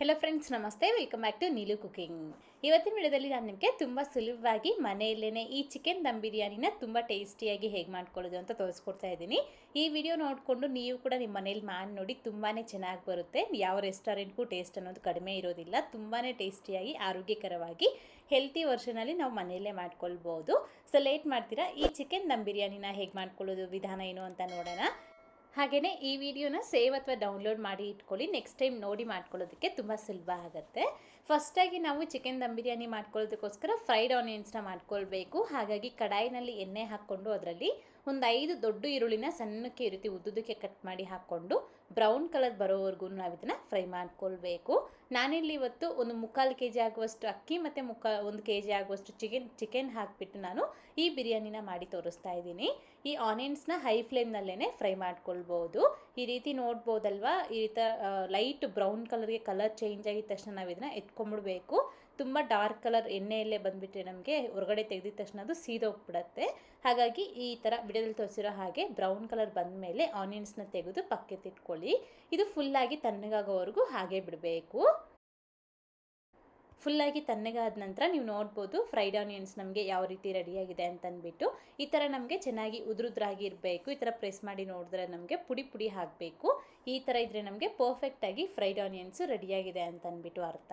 Hello friends ನಮಸ್ತೆ. Welcome back to Neelu cooking ಇವತ್ತಿನ ವಿಡಿಯೋದಲ್ಲಿ ನಾನು ನಿಮಗೆ ತುಂಬ ಸುಲಭವಾಗಿ ಮನೆಯಲ್ಲೇ ಈ ಚಿಕನ್ ದಮ್ ಬಿರಿಯಾನಿನ ತುಂಬ ಟೇಸ್ಟಿಯಾಗಿ ಹೇಗೆ ಮಾಡ್ಕೊಳ್ಳೋದು ಅಂತ ತೋರಿಸ್ಕೊಡ್ತಾ ಇದ್ದೀನಿ. ಈ ವಿಡಿಯೋ ನೋಡಿಕೊಂಡು ನೀವು ಕೂಡ ನಿಮ್ಮ ಮನೇಲಿ ಮಾಡಿ ನೋಡಿ ತುಂಬಾ ಚೆನ್ನಾಗಿ ಬರುತ್ತೆ. ಯಾವ ರೆಸ್ಟೋರೆಂಟ್ಗೂ ಟೇಸ್ಟ್ ಅನ್ನೋದು ಕಡಿಮೆ ಇರೋದಿಲ್ಲ. ತುಂಬಾ ಟೇಸ್ಟಿಯಾಗಿ ಆರೋಗ್ಯಕರವಾಗಿ ಹೆಲ್ತಿ ವರ್ಷನಲ್ಲಿ ನಾವು ಮನೆಯಲ್ಲೇ ಮಾಡ್ಕೊಳ್ಬೋದು. ಸೊ ಲೇಟ್ ಮಾಡ್ತೀರಾ? ಈ ಚಿಕನ್ ದಮ್ ಬಿರಿಯಾನಿನ ಹೇಗೆ ಮಾಡ್ಕೊಳ್ಳೋದು, ವಿಧಾನ ಏನು ಅಂತ ನೋಡೋಣ. ಹಾಗೆಯೇ ಈ ವಿಡಿಯೋನ ಸೇವ್ ಅಥವಾ ಡೌನ್ಲೋಡ್ ಮಾಡಿ ಇಟ್ಕೊಳ್ಳಿ. ನೆಕ್ಸ್ಟ್ ಟೈಮ್ ನೋಡಿ ಮಾಡ್ಕೊಳ್ಳೋದಕ್ಕೆ ತುಂಬ ಸುಲಭ ಆಗುತ್ತೆ. ಫಸ್ಟಾಗಿ ನಾವು ಚಿಕನ್ ದಮ್ ಬಿರಿಯಾನಿ ಮಾಡ್ಕೊಳ್ಳೋದಕ್ಕೋಸ್ಕರ ಫ್ರೈಡ್ ಆನಿಯನ್ಸ್ನ ಮಾಡ್ಕೊಳ್ಬೇಕು. ಹಾಗಾಗಿ ಕಡಾಯಿನಲ್ಲಿ ಎಣ್ಣೆ ಹಾಕ್ಕೊಂಡು ಅದರಲ್ಲಿ ಒಂದು ಐದು ದೊಡ್ಡ ಈರುಳ್ಳಿನ ಸಣ್ಣಕ್ಕೆ ಈ ರೀತಿ ಉದ್ದುದಕ್ಕೆ ಕಟ್ ಮಾಡಿ ಹಾಕ್ಕೊಂಡು ಬ್ರೌನ್ ಕಲರ್ ಬರೋವರೆಗೂ ನಾವು ಇದನ್ನು ಫ್ರೈ ಮಾಡ್ಕೊಳ್ಬೇಕು. ನಾನಿಲ್ಲಿ ಇವತ್ತು ಒಂದು ಮುಕ್ಕಾಲು ಕೆ ಜಿ ಆಗುವಷ್ಟು ಅಕ್ಕಿ ಮತ್ತು ಮುಕ್ಕಾ ಒಂದು ಕೆ ಜಿ ಆಗುವಷ್ಟು ಚಿಕನ್ ಚಿಕನ್ ಹಾಕಿಬಿಟ್ಟು ನಾನು ಈ ಬಿರಿಯಾನಿನ ಮಾಡಿ ತೋರಿಸ್ತಾ ಇದ್ದೀನಿ. ಈ ಆನಿಯನ್ಸ್ನ ಹೈ ಫ್ಲೇಮ್ನಲ್ಲೇ ಫ್ರೈ ಮಾಡ್ಕೊಳ್ಬೋದು. ಈ ರೀತಿ ನೋಡ್ಬೋದಲ್ವಾ? ಈ ರೀತಿ ಲೈಟ್ ಬ್ರೌನ್ ಕಲರ್ಗೆ ಕಲರ್ ಚೇಂಜ್ ಆಗಿದ ತಕ್ಷಣ ನಾವು ಇದನ್ನು ಎತ್ಕೊಂಡ್ಬಿಡ್ಬೇಕು ತುಂಬ ಡಾರ್ಕ್ ಕಲರ್ ಎಣ್ಣೆಯಲ್ಲೇ ಬಂದುಬಿಟ್ರೆ ನಮಗೆ ಹೊರಗಡೆ ತೆಗೆದಿದ ತಕ್ಷಣ ಅದು ಸೀದೋಗ್ಬಿಡತ್ತೆ. ಹಾಗಾಗಿ ಈ ಥರ ವಿಡಿಯೋದಲ್ಲಿ ತೋರಿಸಿರೋ ಹಾಗೆ ಬ್ರೌನ್ ಕಲರ್ ಬಂದ ಮೇಲೆ ಆನಿಯನ್ಸ್ನ ತೆಗೆದು ಪಕ್ಕೆತ್ತಿಟ್ಕೊಳ್ಳಿ ಇದು ಫುಲ್ಲಾಗಿ ತಣ್ಣಗಾಗೋವರೆಗೂ ಹಾಗೆ ಬಿಡಬೇಕು. ಫುಲ್ಲಾಗಿ ತಣ್ಣಗಾದ ನಂತರ ನೀವು ನೋಡ್ಬೋದು ಫ್ರೈಡ್ ಆನಿಯನ್ಸ್ ನಮಗೆ ಯಾವ ರೀತಿ ರೆಡಿಯಾಗಿದೆ ಅಂತಂದ್ಬಿಟ್ಟು ಈ ಥರ ನಮಗೆ ಚೆನ್ನಾಗಿ ಉದುರುದ್ರಾಗಿ ಇರಬೇಕು. ಈ ಥರ ಪ್ರೆಸ್ ಮಾಡಿ ನೋಡಿದ್ರೆ ನಮಗೆ ಪುಡಿ ಪುಡಿ ಹಾಕಬೇಕು ಈ ಥರ ಇದ್ದರೆ ನಮಗೆ ಪರ್ಫೆಕ್ಟಾಗಿ ಫ್ರೈಡ್ ಆನಿಯನ್ಸು ರೆಡಿಯಾಗಿದೆ ಅಂತಂದ್ಬಿಟ್ಟು ಅರ್ಥ.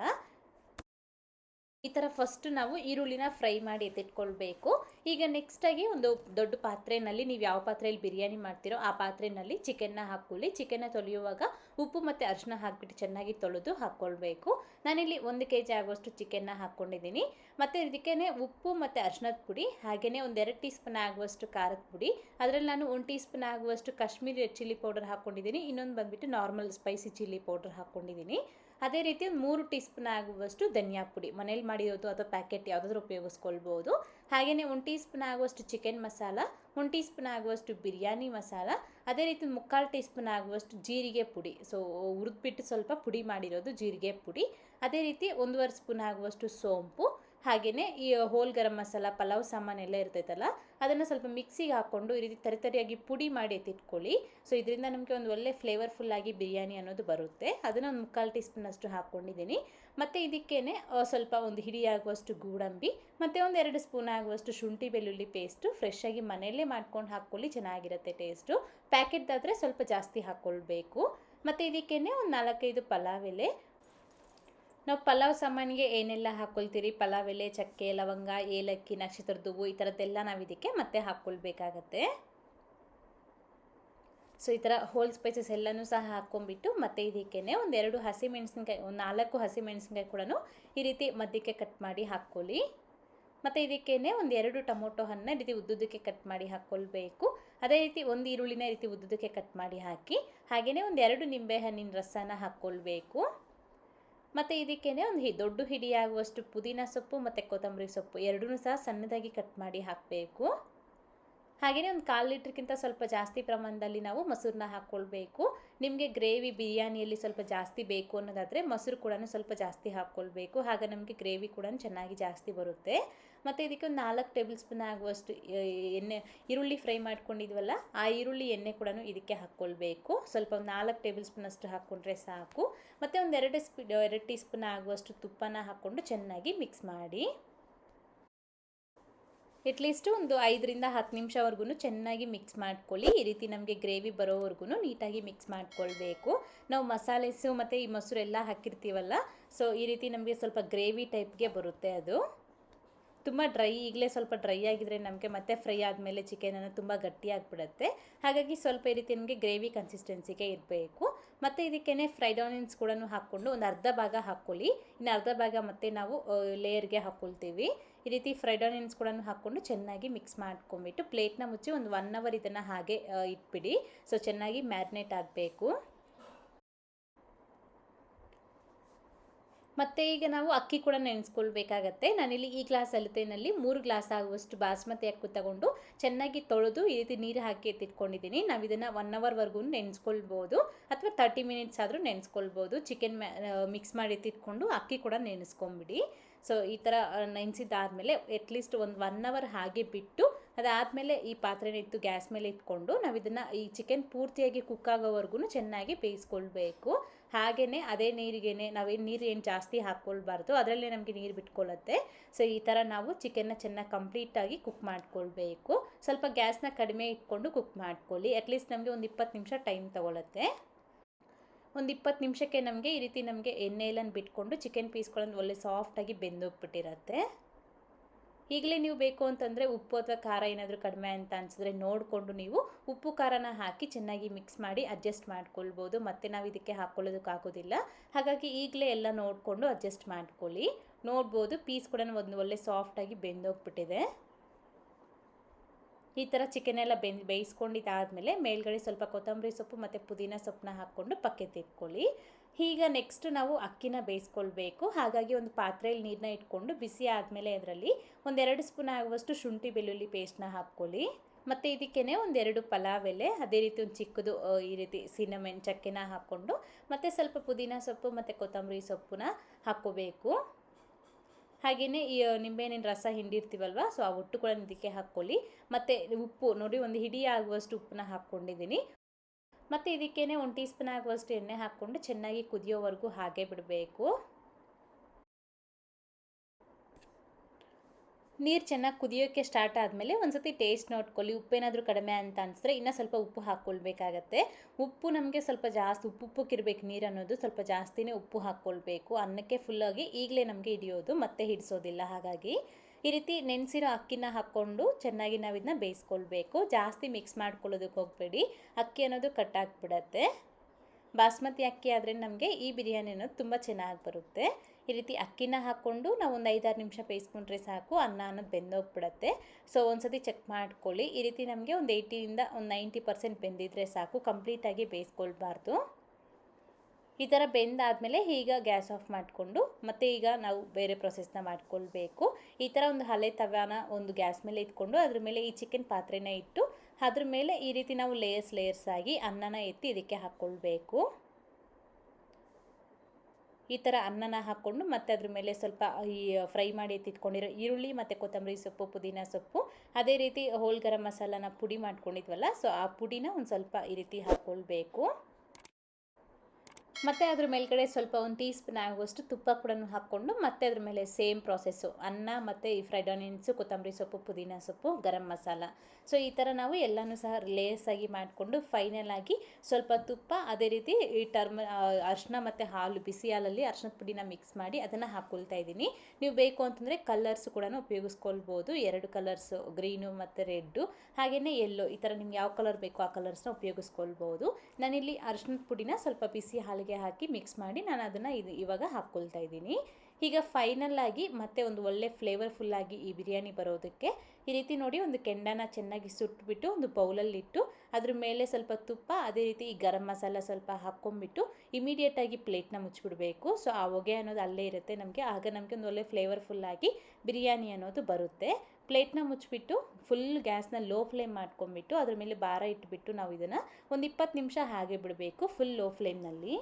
ಈ ಥರ ಫಸ್ಟ್ ನಾವು ಈರುಳ್ಳಿನ ಫ್ರೈ ಮಾಡಿ ಎತ್ತಿಟ್ಕೊಳ್ಬೇಕು. ಈಗ ನೆಕ್ಸ್ಟಾಗಿ ಒಂದು ದೊಡ್ಡ ಪಾತ್ರೆಯಲ್ಲಿ ನೀವು ಯಾವ ಪಾತ್ರೆಯಲ್ಲಿ ಬಿರಿಯಾನಿ ಮಾಡ್ತೀರೋ ಆ ಪಾತ್ರೆಯಲ್ಲಿ ಚಿಕನ್ನ ಹಾಕ್ಕೊಳ್ಳಿ. ಚಿಕನ್ನ ತೊಳೆಯುವಾಗ ಉಪ್ಪು ಮತ್ತು ಅರಿಶಿನ ಹಾಕಿಬಿಟ್ಟು ಚೆನ್ನಾಗಿ ತೊಳೆದು ಹಾಕ್ಕೊಳ್ಬೇಕು. ನಾನಿಲ್ಲಿ ಒಂದು ಕೆ ಜಿ ಆಗುವಷ್ಟು ಚಿಕನ್ನ ಹಾಕ್ಕೊಂಡಿದ್ದೀನಿ. ಮತ್ತು ಇದಕ್ಕೇ ಉಪ್ಪು ಮತ್ತು ಅರಿಶಿನದ ಪುಡಿ ಹಾಗೆಯೇ ಒಂದು ಎರಡು ಟೀ ಸ್ಪೂನ್ ಆಗುವಷ್ಟು ಖಾರದ ಪುಡಿ. ಅದರಲ್ಲಿ ನಾನು ಒಂದು ಟೀ ಸ್ಪೂನ್ ಆಗುವಷ್ಟು ಕಾಶ್ಮೀರಿ ಚಿಲ್ಲಿ ಪೌಡರ್ ಹಾಕ್ಕೊಂಡಿದ್ದೀನಿ. ಇನ್ನೊಂದು ಬಂದುಬಿಟ್ಟು ನಾರ್ಮಲ್ ಸ್ಪೈಸಿ ಚಿಲ್ಲಿ ಪೌಡರ್ ಹಾಕ್ಕೊಂಡಿದ್ದೀನಿ. ಅದೇ ರೀತಿ ಮೂರು ಟೀ ಸ್ಪೂನ್ ಆಗುವಷ್ಟು ಧನಿಯಾ ಪುಡಿ. ಮನೇಲಿ ಮಾಡಿರೋದು ಅಥವಾ ಪ್ಯಾಕೆಟ್ ಯಾವುದಾದ್ರೂ ಉಪಯೋಗಿಸ್ಕೊಳ್ಬೋದು. ಹಾಗೆಯೇ ಒಂದು ಟೀ ಸ್ಪೂನ್ ಆಗುವಷ್ಟು ಚಿಕನ್ ಮಸಾಲ, ಒಂದು ಟೀ ಸ್ಪೂನ್ ಆಗುವಷ್ಟು ಬಿರಿಯಾನಿ ಮಸಾಲ, ಅದೇ ರೀತಿ ಮುಕ್ಕಾಲು ಟೀ ಸ್ಪೂನ್ ಆಗುವಷ್ಟು ಜೀರಿಗೆ ಪುಡಿ. ಸೊ ಹುರಿದ್ಬಿಟ್ಟು ಸ್ವಲ್ಪ ಪುಡಿ ಮಾಡಿರೋದು ಜೀರಿಗೆ ಪುಡಿ. ಅದೇ ರೀತಿ ಒಂದೂವರೆ ಸ್ಪೂನ್ ಆಗುವಷ್ಟು ಸೋಂಪು ಹಾಗೆಯೇ ಈ ಹೋಲ್ ಗರಂ ಮಸಾಲ, ಪಲಾವ್ ಸಾಮಾನೆಲ್ಲ ಇರ್ತೈತಲ್ಲ, ಅದನ್ನು ಸ್ವಲ್ಪ ಮಿಕ್ಸಿಗೆ ಹಾಕ್ಕೊಂಡು ಈ ರೀತಿ ತರಿತರಿಯಾಗಿ ಪುಡಿ ಮಾಡಿ ಎತ್ತಿಟ್ಕೊಳ್ಳಿ. ಸೊ ಇದರಿಂದ ನಮಗೆ ಒಂದು ಒಳ್ಳೆ ಫ್ಲೇವರ್ಫುಲ್ಲಾಗಿ ಬಿರಿಯಾನಿ ಅನ್ನೋದು ಬರುತ್ತೆ. ಅದನ್ನು ಒಂದು ಮುಕ್ಕಾಲು ಟೀ ಸ್ಪೂನಷ್ಟು ಹಾಕ್ಕೊಂಡಿದ್ದೀನಿ ಮತ್ತು ಇದಕ್ಕೇ ಸ್ವಲ್ಪ ಒಂದು ಹಿಡಿ ಆಗುವಷ್ಟು ಗೂಡಂಬಿ, ಮತ್ತು ಒಂದು ಎರಡು ಸ್ಪೂನ್ ಆಗುವಷ್ಟು ಶುಂಠಿ ಬೆಳ್ಳುಳ್ಳಿ ಪೇಸ್ಟು ಆಗಿ ಮನೆಯಲ್ಲೇ ಮಾಡ್ಕೊಂಡು ಹಾಕ್ಕೊಳ್ಳಿ, ಚೆನ್ನಾಗಿರುತ್ತೆ ಟೇಸ್ಟು ಪ್ಯಾಕೆಟ್ದಾದರೆ ಸ್ವಲ್ಪ ಜಾಸ್ತಿ ಹಾಕ್ಕೊಳ್ಬೇಕು. ಮತ್ತು ಇದಕ್ಕೇ ಒಂದು ನಾಲ್ಕೈದು ಪಲಾವ್ ಎಲೆ ನಾವು ಪಲಾವ್ ಸಾಮಾನಿಗೆ ಏನೆಲ್ಲ ಹಾಕ್ಕೊಳ್ತೀರಿ ಪಲಾವ್ ಎಲೆ, ಚಕ್ಕೆ, ಲವಂಗ, ಏಲಕ್ಕಿ ನಕ್ಷತ್ರದ ಹೂವು ಈ ಥರದ್ದೆಲ್ಲ ನಾವು ಇದಕ್ಕೆ ಮತ್ತೆ ಹಾಕ್ಕೊಳ್ಬೇಕಾಗತ್ತೆ ಸೊ ಈ ಥರ ಹೋಲ್ ಸ್ಪೈಸಸ್ ಎಲ್ಲನೂ ಸಹ ಹಾಕ್ಕೊಂಬಿಟ್ಟು ಮತ್ತೆ ಇದಕ್ಕೆ ಒಂದೆರಡು ಎರಡು ಹಸಿ ಮೆಣಸಿನ್ಕಾಯಿ, ಒಂದು ನಾಲ್ಕು ಹಸಿ ಮೆಣಸಿನ್ಕಾಯಿ ಕೂಡ ಈ ರೀತಿ ಮಧ್ಯಕ್ಕೆ ಕಟ್ ಮಾಡಿ ಹಾಕ್ಕೊಳ್ಳಿ ಮತ್ತು ಇದಕ್ಕೇ ಒಂದು ಎರಡು ಟೊಮೊಟೊ ಹಣ್ಣು ಈ ರೀತಿ ಉದ್ದುದಕ್ಕೆ ಕಟ್ ಮಾಡಿ ಹಾಕ್ಕೊಳ್ಬೇಕು ಅದೇ ರೀತಿ ಒಂದು ಈರುಳ್ಳಿನ ರೀತಿ ಉದ್ದುದಕ್ಕೆ ಕಟ್ ಮಾಡಿ ಹಾಕಿ ಹಾಗೆಯೇ ಒಂದು ಎರಡು ನಿಂಬೆ ಹಣ್ಣಿನ ರಸನ ಹಾಕ್ಕೊಳ್ಬೇಕು ಮತ್ತು ಇದಕ್ಕೇ ಒಂದು ದೊಡ್ಡ ಹಿಡಿಯಾಗುವಷ್ಟು ಪುದೀನ ಸೊಪ್ಪು ಮತ್ತು ಕೊತ್ತಂಬರಿ ಸೊಪ್ಪು ಎರಡೂ ಸಹ ಸಣ್ಣದಾಗಿ ಕಟ್ ಮಾಡಿ ಹಾಕಬೇಕು. ಹಾಗೆಯೇ ಒಂದು ಕಾಲು ಲೀಟ್ರ್ಗಿಂತ ಸ್ವಲ್ಪ ಜಾಸ್ತಿ ಪ್ರಮಾಣದಲ್ಲಿ ನಾವು ಮೊಸರನ್ನ ಹಾಕ್ಕೊಳ್ಬೇಕು. ನಿಮಗೆ ಗ್ರೇವಿ ಬಿರಿಯಾನಿಯಲ್ಲಿ ಸ್ವಲ್ಪ ಜಾಸ್ತಿ ಬೇಕು ಅನ್ನೋದಾದರೆ ಮೊಸರು ಕೂಡ ಸ್ವಲ್ಪ ಜಾಸ್ತಿ ಹಾಕ್ಕೊಳ್ಬೇಕು. ಆಗ ನಮಗೆ ಗ್ರೇವಿ ಕೂಡ ಚೆನ್ನಾಗಿ ಜಾಸ್ತಿ ಬರುತ್ತೆ. ಮತ್ತು ಇದಕ್ಕೆ ಒಂದು ನಾಲ್ಕು ಟೇಬಲ್ ಸ್ಪೂನ್ ಆಗುವಷ್ಟು ಎಣ್ಣೆ, ಈರುಳ್ಳಿ ಫ್ರೈ ಮಾಡ್ಕೊಂಡಿದ್ವಲ್ಲ, ಆ ಈರುಳ್ಳಿ ಎಣ್ಣೆ ಕೂಡ ಇದಕ್ಕೆ ಹಾಕ್ಕೊಳ್ಬೇಕು. ಸ್ವಲ್ಪ ಒಂದು ನಾಲ್ಕು ಟೇಬಲ್ ಸ್ಪೂನ್ ಅಷ್ಟು ಹಾಕ್ಕೊಂಡ್ರೆ ಸಾಕು. ಮತ್ತು ಒಂದು ಎರಡು ಸ್ಪೀ, ಎರಡು ಟೀ ಸ್ಪೂನ್ ಆಗುವಷ್ಟು ತುಪ್ಪನ ಹಾಕ್ಕೊಂಡು ಚೆನ್ನಾಗಿ ಮಿಕ್ಸ್ ಮಾಡಿ. ಅಟ್ಲೀಸ್ಟು ಒಂದು ಐದರಿಂದ ಹತ್ತು ನಿಮಿಷವರೆಗೂ ಚೆನ್ನಾಗಿ ಮಿಕ್ಸ್ ಮಾಡ್ಕೊಳ್ಳಿ. ಈ ರೀತಿ ನಮಗೆ ಗ್ರೇವಿ ಬರೋವರೆಗೂ ನೀಟಾಗಿ ಮಿಕ್ಸ್ ಮಾಡ್ಕೊಳ್ಬೇಕು. ನಾವು ಮಸಾಲೆಸು ಮತ್ತು ಈ ಮೊಸರು ಎಲ್ಲ ಹಾಕಿರ್ತೀವಲ್ಲ ಸೊ ಈ ರೀತಿ ನಮಗೆ ಸ್ವಲ್ಪ ಗ್ರೇವಿ ಟೈಪ್ಗೆ ಬರುತ್ತೆ ಅದು. ತುಂಬ ಡ್ರೈ ಈಗಲೇ ಸ್ವಲ್ಪ ಡ್ರೈ ಆಗಿದ್ರೆ ನಮಗೆ ಮತ್ತೆ ಫ್ರೈ ಆದಮೇಲೆ ಚಿಕನನ್ನು ತುಂಬ ಗಟ್ಟಿಯಾಗಿಬಿಡುತ್ತೆ ಹಾಗಾಗಿ ಸ್ವಲ್ಪ ಈ ರೀತಿ ನಮಗೆ ಗ್ರೇವಿ ಕನ್ಸಿಸ್ಟೆನ್ಸಿಗೆ ಇರಬೇಕು. ಮತ್ತು ಇದಕ್ಕೇ ಫ್ರೈಡ್ ಆನಿಯನ್ಸ್ ಕೂಡ ಹಾಕ್ಕೊಂಡು ಒಂದು ಅರ್ಧ ಭಾಗ ಹಾಕ್ಕೊಳ್ಳಿ ಇನ್ನು ಅರ್ಧ ಭಾಗ ಮತ್ತೆ ನಾವು ಲೇಯರ್ಗೆ ಹಾಕ್ಕೊಳ್ತೀವಿ ಈ ರೀತಿ ಫ್ರೈಡ್ ಆನಿಯನ್ಸ್ ಕೂಡ ಹಾಕ್ಕೊಂಡು ಚೆನ್ನಾಗಿ ಮಿಕ್ಸ್ ಮಾಡ್ಕೊಂಬಿಟ್ಟು ಪ್ಲೇಟ್ನ ಮುಚ್ಚಿ ಒಂದು ಒನ್ ಅವರ್ ಇದನ್ನು ಹಾಗೆ ಇಟ್ಬಿಡಿ. ಸೊ ಚೆನ್ನಾಗಿ ಮ್ಯಾರಿನೇಟ್ ಆಗಬೇಕು. ಮತ್ತು ಈಗ ನಾವು ಅಕ್ಕಿ ಕೂಡ ನೆನೆಸ್ಕೊಳ್ಬೇಕಾಗತ್ತೆ. ನಾನಿಲ್ಲಿ ಈ ಗ್ಲಾಸ್ ಅಳತೆಯಲ್ಲಿ ಮೂರು ಗ್ಲಾಸ್ ಆಗುವಷ್ಟು ಬಾಸ್ಮತಿ ಅಕ್ಕಿ ತಗೊಂಡು ಚೆನ್ನಾಗಿ ತೊಳೆದು ಈ ರೀತಿ ನೀರು ಹಾಕಿ ಎತ್ತಿಟ್ಕೊಂಡಿದ್ದೀನಿ. ನಾವು ಇದನ್ನು ಒನ್ ಅವರ್ವರೆಗೂ ನೆನೆಸ್ಕೊಳ್ಬೋದು ಅಥವಾ ತರ್ಟಿ ಮಿನಿಟ್ಸ್ ಆದರೂ ನೆನೆಸ್ಕೊಳ್ಬೋದು. ಚಿಕನ್ ಮಿಕ್ಸ್ ಮಾಡಿ ಎತ್ತಿಟ್ಕೊಂಡು ಅಕ್ಕಿ ಕೂಡ ನೆನೆಸ್ಕೊಂಬಿಡಿ. ಸೊ ಈ ಥರ ನೆನೆಸಿದ್ದಾದಮೇಲೆ ಅಟ್ಲೀಸ್ಟ್ ಒಂದು ಒನ್ ಅವರ್ ಹಾಗೆ ಬಿಟ್ಟು ಅದಾದಮೇಲೆ ಈ ಪಾತ್ರೆನ ಇತ್ತು ಗ್ಯಾಸ್ ಮೇಲೆ ಇಟ್ಕೊಂಡು ನಾವು ಇದನ್ನು ಈ ಚಿಕನ್ ಪೂರ್ತಿಯಾಗಿ ಕುಕ್ ಆಗೋವರೆಗೂ ಚೆನ್ನಾಗಿ ಬೇಯಿಸ್ಕೊಳ್ಬೇಕು. ಹಾಗೆಯೇ ಅದೇ ನೀರಿಗೇ ನಾವೇನು ನೀರು ಏನು ಜಾಸ್ತಿ ಹಾಕ್ಕೊಳ್ಬಾರ್ದು ಅದರಲ್ಲೇ ನಮಗೆ ನೀರು ಬಿಟ್ಕೊಳ್ಳುತ್ತೆ ಸೊ ಈ ಥರ ನಾವು ಚಿಕನ್ನ ಚೆನ್ನಾಗಿ ಕಂಪ್ಲೀಟಾಗಿ ಕುಕ್ ಮಾಡ್ಕೊಳ್ಬೇಕು. ಸ್ವಲ್ಪ ಗ್ಯಾಸ್ನ ಕಡಿಮೆ ಇಟ್ಕೊಂಡು ಕುಕ್ ಮಾಡ್ಕೊಳ್ಳಿ. ಅಟ್ಲೀಸ್ಟ್ ನಮಗೆ ಒಂದು ಇಪ್ಪತ್ತು ನಿಮಿಷ ಟೈಮ್ ತೊಗೊಳುತ್ತೆ. ಒಂದು ಇಪ್ಪತ್ತು ನಿಮಿಷಕ್ಕೆ ನಮಗೆ ಈ ರೀತಿ ನಮಗೆ ಎಣ್ಣೆ ಎಲ್ಲ ಬಿಟ್ಕೊಂಡು ಚಿಕನ್ ಪೀಸ್ಗಳನ್ನು ಒಳ್ಳೆ ಸಾಫ್ಟಾಗಿ ಬೆಂದೋಗ್ಬಿಟ್ಟಿರತ್ತೆ. ಈಗಲೇ ನೀವು ಬೇಕು ಅಂತಂದರೆ ಉಪ್ಪು ಅಥವಾ ಖಾರ ಏನಾದರೂ ಕಡಿಮೆ ಅಂತ ಅನಿಸಿದ್ರೆ ನೋಡಿಕೊಂಡು ನೀವು ಉಪ್ಪು ಖಾರನ ಹಾಕಿ ಚೆನ್ನಾಗಿ ಮಿಕ್ಸ್ ಮಾಡಿ ಅಡ್ಜಸ್ಟ್ ಮಾಡ್ಕೊಳ್ಬೋದು. ಮತ್ತು ನಾವು ಇದಕ್ಕೆ ಹಾಕ್ಕೊಳ್ಳೋದಕ್ಕಾಗೋದಿಲ್ಲ ಹಾಗಾಗಿ ಈಗಲೇ ಎಲ್ಲ ನೋಡಿಕೊಂಡು ಅಡ್ಜಸ್ಟ್ ಮಾಡ್ಕೊಳ್ಳಿ. ನೋಡ್ಬೋದು ಪೀಸ್ ಕೂಡ ಒಂದು ಒಳ್ಳೆ ಸಾಫ್ಟಾಗಿ ಬೆಂದೋಗ್ಬಿಟ್ಟಿದೆ. ಈ ಥರ ಚಿಕನ್ ಎಲ್ಲ ಬೆಂದು ಬೇಯಿಸ್ಕೊಂಡಿದ್ದಾದಮೇಲೆ ಮೇಲ್ಗಡೆ ಸ್ವಲ್ಪ ಕೊತ್ತಂಬರಿ ಸೊಪ್ಪು ಮತ್ತು ಪುದೀನ ಸೊಪ್ಪನ್ನ ಹಾಕ್ಕೊಂಡು ಪಕ್ಕೆ ಇಟ್ಕೊಳ್ಳಿ ಈಗ ನೆಕ್ಸ್ಟ್ ನಾವು ಅಕ್ಕಿನ ಬೇಯಿಸ್ಕೊಳ್ಬೇಕು. ಹಾಗಾಗಿ ಒಂದು ಪಾತ್ರೆಯಲ್ಲಿ ನೀರನ್ನ ಇಟ್ಕೊಂಡು ಬಿಸಿ ಆದಮೇಲೆ ಅದರಲ್ಲಿ ಒಂದೆರಡು ಸ್ಪೂನ್ ಆಗುವಷ್ಟು ಶುಂಠಿ ಬೆಳ್ಳುಳ್ಳಿ ಪೇಸ್ಟ್ನ ಹಾಕ್ಕೊಳ್ಳಿ. ಮತ್ತು ಇದಕ್ಕೇ ಒಂದೆರಡು ಪಲಾವ್ ಎಲೆ, ಅದೇ ರೀತಿ ಒಂದು ಚಿಕ್ಕದು ಈ ರೀತಿ ಸಿನಮೆನ್ ಚಕ್ಕೆನ ಹಾಕ್ಕೊಂಡು ಮತ್ತು ಸ್ವಲ್ಪ ಪುದೀನ ಸೊಪ್ಪು ಮತ್ತು ಕೊತ್ತಂಬರಿ ಸೊಪ್ಪನ್ನ ಹಾಕ್ಕೋಬೇಕು. ಹಾಗೆಯೇ ಈ ನಿಂಬೆಹಣ್ಣಿನ ರಸ ಹಿಂಡಿರ್ತೀವಲ್ವ, ಸೊ ಆ ಒಟ್ಟುಗಳನ್ನು ಇದಕ್ಕೆ ಹಾಕ್ಕೊಳ್ಳಿ. ಮತ್ತು ಉಪ್ಪು, ನೋಡಿ ಒಂದು ಹಿಡಿ ಆಗುವಷ್ಟು ಉಪ್ಪನ್ನ ಹಾಕ್ಕೊಂಡಿದ್ದೀನಿ. ಮತ್ತು ಇದಕ್ಕೇ ಒಂದು ಟೀ ಸ್ಪೂನ್ ಆಗುವಷ್ಟು ಎಣ್ಣೆ ಹಾಕ್ಕೊಂಡು ಚೆನ್ನಾಗಿ ಕುದಿಯೋವರೆಗೂ ಹಾಗೆ ಬಿಡಬೇಕು. ನೀರು ಚೆನ್ನಾಗಿ ಕುದಿಯೋಕ್ಕೆ ಸ್ಟಾರ್ಟ್ ಆದಮೇಲೆ ಒಂದು ಸತಿ ಟೇಸ್ಟ್ ನೋಡ್ಕೊಳ್ಳಿ. ಉಪ್ಪೇನಾದರೂ ಕಡಿಮೆ ಅಂತ ಅನಿಸಿದ್ರೆ ಇನ್ನೂ ಸ್ವಲ್ಪ ಉಪ್ಪು ಹಾಕ್ಕೊಳ್ಬೇಕಾಗತ್ತೆ. ಉಪ್ಪು ನಮಗೆ ಸ್ವಲ್ಪ ಜಾಸ್ತಿ, ಉಪ್ಪು ಉಪ್ಪಕ್ಕಿರ್ಬೇಕು ನೀರು ಅನ್ನೋದು, ಸ್ವಲ್ಪ ಜಾಸ್ತಿನೇ ಉಪ್ಪು ಹಾಕ್ಕೊಳ್ಬೇಕು. ಅನ್ನಕ್ಕೆ ಫುಲ್ಲಾಗಿ ಈಗಲೇ ನಮಗೆ ಹಿಡಿಯೋದು, ಮತ್ತೆ ಹಿಡಿಸೋದಿಲ್ಲ ಹಾಗಾಗಿ. ಈ ರೀತಿ ನೆನೆಸಿರೋ ಅಕ್ಕಿನ ಹಾಕ್ಕೊಂಡು ಚೆನ್ನಾಗಿ ನಾವು ಇದನ್ನ ಬೇಯಿಸ್ಕೊಳ್ಬೇಕು. ಜಾಸ್ತಿ ಮಿಕ್ಸ್ ಮಾಡ್ಕೊಳ್ಳೋದಕ್ಕೆ ಹೋಗಬೇಡಿ. ಅಕ್ಕಿ ಅನ್ನೋದು ಕಟ್ಟಾಗ್ಬಿಡತ್ತೆ ಬಾಸ್ಮತಿ ಅಕ್ಕಿ ಆದರೆ ನಮಗೆ ಈ ಬಿರಿಯಾನಿ ಅನ್ನೋದು ತುಂಬ ಚೆನ್ನಾಗಿ ಬರುತ್ತೆ. ಈ ರೀತಿ ಅಕ್ಕಿನ ಹಾಕ್ಕೊಂಡು ನಾವು ಒಂದು ಐದಾರು ನಿಮಿಷ ಬೇಯಿಸ್ಕೊಂಡ್ರೆ ಸಾಕು, ಅನ್ನ ಅನ್ನೋದು ಬೆಂದೋಗ್ಬಿಡತ್ತೆ. ಸೊ ಒಂದ್ಸತಿ ಚೆಕ್ ಮಾಡ್ಕೊಳ್ಳಿ. ಈ ರೀತಿ ನಮಗೆ ಒಂದು ಏಯ್ಟಿಯಿಂದ ಒಂದು ನೈಂಟಿ ಪರ್ಸೆಂಟ್ ಬೆಂದಿದ್ರೆ ಸಾಕು. ಕಂಪ್ಲೀಟಾಗಿ ಬೇಯಿಸ್ಕೊಳ್ಬಾರ್ದು. ಈ ಥರ ಬೆಂದಾದಮೇಲೆ ಈಗ ಗ್ಯಾಸ್ ಆಫ್ ಮಾಡಿಕೊಂಡು ಮತ್ತು ಈಗ ನಾವು ಬೇರೆ ಪ್ರೊಸೆಸ್ನ ಮಾಡ್ಕೊಳ್ಬೇಕು. ಈ ಥರ ಒಂದು ಹಳೆ ತವಾನ ಒಂದು ಗ್ಯಾಸ್ ಮೇಲೆ ಇಟ್ಕೊಂಡು ಅದ್ರ ಮೇಲೆ ಈ ಚಿಕನ್ ಪಾತ್ರೆನ ಇಟ್ಟು ಅದ್ರ ಮೇಲೆ ಈ ರೀತಿ ನಾವು ಲೇಯರ್ಸ್ ಲೇಯರ್ಸ್ ಆಗಿ ಅನ್ನನ ಎತ್ತಿ ಇದಕ್ಕೆ ಹಾಕ್ಕೊಳ್ಬೇಕು ಈ ಥರ ಅನ್ನನ ಹಾಕ್ಕೊಂಡು ಮತ್ತು ಅದ್ರ ಮೇಲೆ ಸ್ವಲ್ಪ ಈ ಫ್ರೈ ಮಾಡಿ ಎತ್ತಿಟ್ಕೊಂಡಿರೋ ಈರುಳ್ಳಿ ಮತ್ತು ಕೊತ್ತಂಬರಿ ಸೊಪ್ಪು, ಪುದೀನ ಸೊಪ್ಪು, ಅದೇ ರೀತಿ ಮಸಾಲನ ಮಸಾಲಾನ ಪುಡಿ ಮಾಡ್ಕೊಂಡಿದ್ವಲ್ಲ ಸೊ ಆ ಪುಡಿನ ಒಂದು ಸ್ವಲ್ಪ ಈ ರೀತಿ ಹಾಕ್ಕೊಳ್ಬೇಕು ಮತ್ತು ಅದ್ರ ಮೇಲ್ಗಡೆ ಸ್ವಲ್ಪ ಒಂದು ಟೀ ಸ್ಪೂನ್ ಆಗುವಷ್ಟು ತುಪ್ಪ ಕೂಡ ಹಾಕ್ಕೊಂಡು ಮತ್ತೆ ಅದ್ರ ಮೇಲೆ ಸೇಮ್ ಪ್ರಾಸೆಸ್ಸು ಅನ್ನ ಮತ್ತು ಈ ಫ್ರೈಡ್ ಆನಿಯನ್ಸು ಕೊತ್ತಂಬರಿ ಸೊಪ್ಪು, ಪುದೀನ ಸೊಪ್ಪು, ಗರಂ ಮಸಾಲ. ಸೊ ಈ ಥರ ನಾವು ಎಲ್ಲನೂ ಸಹ ಲೇಸ್ ಆಗಿ ಮಾಡಿಕೊಂಡು ಫೈನಲ್ ಆಗಿ ಸ್ವಲ್ಪ ತುಪ್ಪ, ಅದೇ ರೀತಿ ಈ ಟರ್ಮ್ ಅರ್ಶಿನ ಮತ್ತು ಹಾಲು, ಬಿಸಿ ಹಾಲಲ್ಲಿ ಅರ್ಶಿನದ ಪುಡಿನ ಮಿಕ್ಸ್ ಮಾಡಿ ಅದನ್ನು ಹಾಕ್ಕೊಳ್ತಾ ಇದ್ದೀನಿ. ನೀವು ಬೇಕು ಅಂತಂದರೆ ಕಲರ್ಸ್ ಕೂಡ ಉಪಯೋಗಿಸ್ಕೊಳ್ಬೋದು. ಎರಡು ಕಲರ್ಸು ಗ್ರೀನು ಮತ್ತು ರೆಡ್ಡು ಹಾಗೆಯೇ ಎಲ್ಲೋ ಈ ಥರ ನಿಮ್ಗೆ ಯಾವ ಕಲರ್ ಬೇಕೋ ಆ ಕಲರ್ಸ್ನ ಉಪಯೋಗಿಸ್ಕೊಳ್ಬೋದು. ನಾನಿಲ್ಲಿ ಅರ್ಶಿನದ ಪುಡಿನ ಸ್ವಲ್ಪ ಬಿಸಿ ಹಾಲಿಗೆ ಹಾಕಿ ಮಿಕ್ಸ್ ಮಾಡಿ ನಾನು ಅದನ್ನು ಇದು ಇವಾಗ ಹಾಕ್ಕೊಳ್ತಾ ಇದ್ದೀನಿ. ಈಗ ಫೈನಲ್ ಆಗಿ ಮತ್ತೆ ಒಂದು ಒಳ್ಳೆ ಫ್ಲೇವರ್ಫುಲ್ಲಾಗಿ ಈ ಬಿರಿಯಾನಿ ಬರೋದಕ್ಕೆ ಈ ರೀತಿ ನೋಡಿ ಒಂದು ಕೆಂಡನ ಚೆನ್ನಾಗಿ ಸುಟ್ಬಿಟ್ಟು ಒಂದು ಬೌಲಲ್ಲಿಟ್ಟು ಅದ್ರ ಮೇಲೆ ಸ್ವಲ್ಪ ತುಪ್ಪ, ಅದೇ ರೀತಿ ಈ ಗರಂ ಮಸಾಲ ಸ್ವಲ್ಪ ಹಾಕ್ಕೊಂಬಿಟ್ಟು ಇಮಿಡಿಯೇಟಾಗಿ ಪ್ಲೇಟ್ನ ಮುಚ್ಚಿಬಿಡಬೇಕು. ಸೊ ಆ ಹೊಗೆ ಅನ್ನೋದು ಅಲ್ಲೇ ಇರುತ್ತೆ ನಮಗೆ. ಆಗ ನಮಗೆ ಒಂದು ಒಳ್ಳೆ ಫ್ಲೇವರ್ಫುಲ್ಲಾಗಿ ಬಿರಿಯಾನಿ ಅನ್ನೋದು ಬರುತ್ತೆ. ಪ್ಲೇಟ್ನ ಮುಚ್ಚಿಬಿಟ್ಟು ಫುಲ್ ಗ್ಯಾಸ್ನ ಲೋ ಫ್ಲೇಮ್ ಮಾಡ್ಕೊಂಬಿಟ್ಟು ಅದ್ರ ಮೇಲೆ ಭಾರ ಇಟ್ಬಿಟ್ಟು ನಾವು ಇದನ್ನು ಒಂದು ಇಪ್ಪತ್ತು ನಿಮಿಷ ಹಾಗೆ ಬಿಡಬೇಕು ಫುಲ್ ಲೋ ಫ್ಲೇಮ್ನಲ್ಲಿ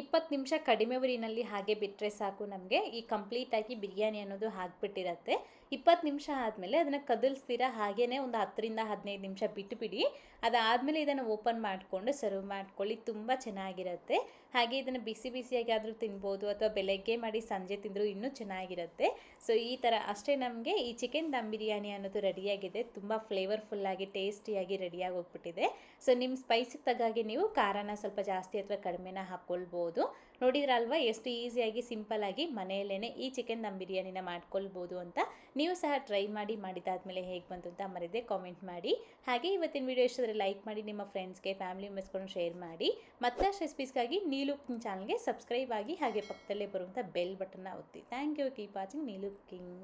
ಇಪ್ಪತ್ತು ನಿಮಿಷ ಕಡಿಮೆ ಉರಿನಲ್ಲಿ ಹಾಗೆ ಬಿಟ್ಟರೆ ಸಾಕು ನಮಗೆ ಈ ಕಂಪ್ಲೀಟಾಗಿ ಬಿರಿಯಾನಿ ಅನ್ನೋದು ಹಾಕ್ಬಿಟ್ಟಿರತ್ತೆ. ಇಪ್ಪತ್ತು ನಿಮಿಷ ಆದಮೇಲೆ ಅದನ್ನು ಕದಲ್ಸ್ತೀರಾ? ಹಾಗೇ ಒಂದು ಹತ್ತರಿಂದ ಹದಿನೈದು ನಿಮಿಷ ಬಿಟ್ಟುಬಿಡಿ ಅದಾದಮೇಲೆ ಇದನ್ನು ಓಪನ್ ಮಾಡಿಕೊಂಡು ಸರ್ವ್ ಮಾಡ್ಕೊಳ್ಳಿ. ತುಂಬ ಚೆನ್ನಾಗಿರುತ್ತೆ. ಹಾಗೆ ಇದನ್ನು ಬಿಸಿ ಬಿಸಿಯಾಗಿ ಆದರೂ ತಿನ್ಬೋದು ಅಥವಾ ಬೆಳಗ್ಗೆ ಮಾಡಿ ಸಂಜೆ ತಿಂದರೂ ಇನ್ನೂ ಚೆನ್ನಾಗಿರುತ್ತೆ. ಸೊ ಈ ಥರ ಅಷ್ಟೇ ನಮಗೆ ಈ ಚಿಕನ್ ದಮ್ ಬಿರಿಯಾನಿ ಅನ್ನೋದು ರೆಡಿಯಾಗಿದೆ. ತುಂಬ ಫ್ಲೇವರ್ಫುಲ್ಲಾಗಿ ಟೇಸ್ಟಿಯಾಗಿ ರೆಡಿಯಾಗಿ ಹೋಗ್ಬಿಟ್ಟಿದೆ ಸೊ ನಿಮ್ಮ ಸ್ಪೈಸಿಗೆ ತಗಾಗೆ ನೀವು ಖಾರನ ಸ್ವಲ್ಪ ಜಾಸ್ತಿ ಅಥವಾ ಕಡಿಮೆನ ಹಾಕ್ಕೊಳ್ಬೋದು. ನೋಡಿದ್ರಲ್ವಾ? ಎಷ್ಟು ಈಸಿಯಾಗಿ ಸಿಂಪಲ್ಲಾಗಿ ಮನೆಯಲ್ಲೇ ಈ ಚಿಕನ್ ದಮ್ ಬಿರಿಯಾನಿನ ಮಾಡ್ಕೊಳ್ಬೋದು ಅಂತ ನೀವು ಸಹ ಟ್ರೈ ಮಾಡಿ ಮಾಡಿದಾದ್ಮೇಲೆ ಹೇಗೆ ಬಂತು ಅಂತ ಮರೆಯದೆ ಕಾಮೆಂಟ್ ಮಾಡಿ. ಹಾಗೆ ಇವತ್ತಿನ ವಿಡಿಯೋ ಇಷ್ಟಾದರೆ ಲೈಕ್ ಮಾಡಿ, ನಿಮ್ಮ ಫ್ರೆಂಡ್ಸ್ಗೆ ಫ್ಯಾಮಿಲಿ ಮೆಂಬರ್ಸ್ಕೊಂಡು ಶೇರ್ ಮಾಡಿ. ಮತ್ತಷ್ಟು ರೆಸಿಪೀಸ್ಗಾಗಿ ನೀಲು ಕುಕಿಂಗ್ ಚಾನಲ್ಗೆ ಸಬ್ಸ್ಕ್ರೈಬ್ ಆಗಿ ಹಾಗೆ ಪಕ್ಕದಲ್ಲೇ ಬರುವಂಥ ಬೆಲ್ ಬಟನ್ನ ಒತ್ತಿ. Thank you keep watching Neelu cooking